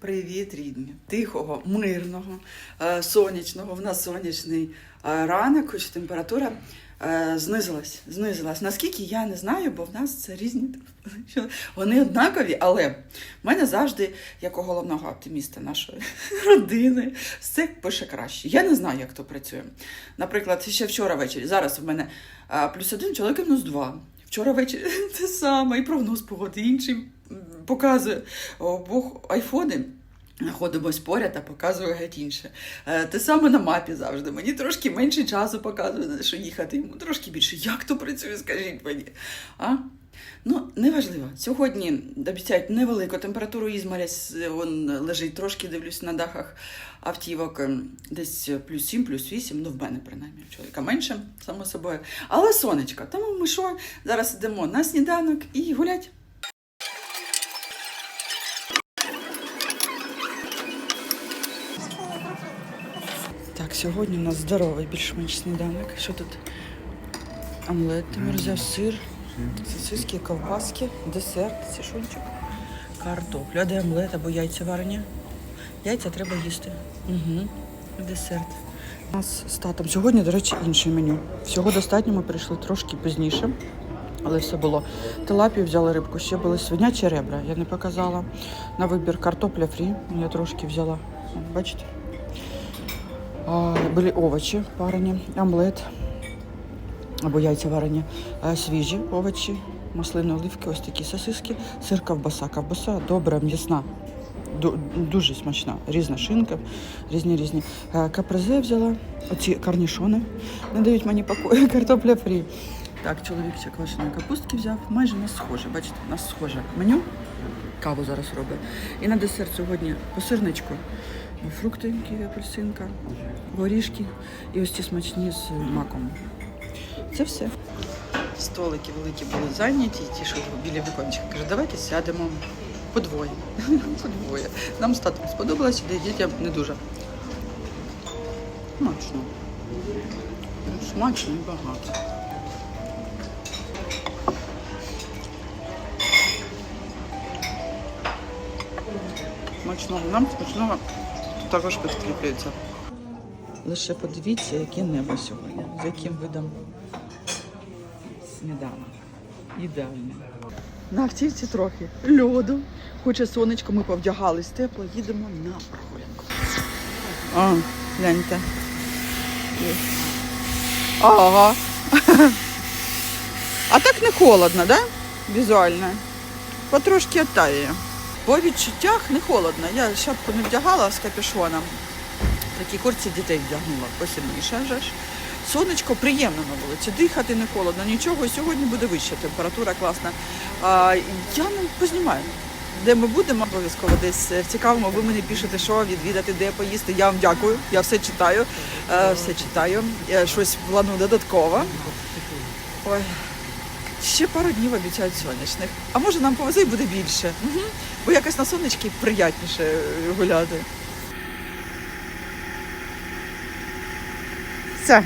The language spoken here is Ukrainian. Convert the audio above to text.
Привіт, рідні! Тихого, мирного, е, сонячного. В нас сонячний е, ранок, хоч температура е, знизилась. знизилась. Наскільки я не знаю, бо в нас це різні вони однакові, але в мене завжди, як у головного оптиміста нашої родини, все пише краще. Я не знаю, як то працює. Наприклад, ще вчора ввечері. Зараз в мене плюс один, чоловік мінус два. Вчора ввечері те саме, і прогноз погоди, інший показує обох айфони. Знаходимось поряд, а показує геть інше. Е, Те саме на мапі завжди. Мені трошки менше часу показує, що їхати, йому трошки більше. Як то працює, скажіть мені. А? Ну, неважливо. Сьогодні обіцяють невелику температуру Ізмаря, с- он лежить трошки, дивлюсь на дахах автівок, ем, десь плюс 7, плюс 8, ну в мене принаймні, чоловіка менше, само собою. Але сонечко, тому ми що, зараз йдемо на сніданок і гулять. Так, сьогодні у нас здоровий більш-менш сніданок. Що тут? Омлет, Тимур взяв сир, сосиски, ковбаски, десерт, сішунчик, картопля, де омлет або яйця варені. Яйця треба їсти. Угу. Десерт. У нас з татом сьогодні, до речі, інше меню. Всього достатньо, ми прийшли трошки пізніше, але все було. Тилапію взяли рибку, ще були свинячі ребра, я не показала. На вибір картопля фрі, я трошки взяла. Бачите? Були овочі варені, омлет або яйця варені, свіжі овочі, маслини, оливки, ось такі сосиски, сир, ковбаса. Ковбаса добра, м'ясна, дуже смачна, різна шинка, різні різні. Е, Капрезе взяла, оці карнішони не дають мені покою, картопля фрі. Так, чоловік ще квашеної капустки взяв. Майже нас схоже, бачите, нас схоже меню. Каву зараз робить. І на десерт сьогодні по сирничку. Фрукти, ківі, апельсинка, горішки і ось ці смачні з маком. Це все. Столики великі були зайняті, ті, що біля вікончика. Каже, давайте сядемо подвоє. подвоє. Нам з татом сподобалось, де дітям не дуже. Смачно. Смачно і багато. Смачного. Нам смачного також підкріплюється. Лише подивіться, яке небо сьогодні, з яким видом сніданок. Ідеально. На автівці трохи льоду. Хоче сонечко, ми повдягались тепло, їдемо на прогулянку. О, гляньте. Ага. А так не холодно, да? Візуально. Потрошки оттає. По відчуттях не холодно. Я шапку не вдягала з капюшоном. Такі курці дітей вдягнула посильніше вже ж. Сонечко приємно на вулиці, дихати не холодно, нічого. Сьогодні буде вища температура класна. А, я ну, познімаю. Де ми будемо, обов'язково десь е, в цікавому. Ви мені пишете, що відвідати, де поїсти. Я вам дякую. Я все читаю. Е, все читаю. Я щось планую додатково. Ой. Ще пару днів обіцяють сонячних. А може нам повезе і буде більше. Угу. Бо якось на сонечки приятніше е, гуляти. Все.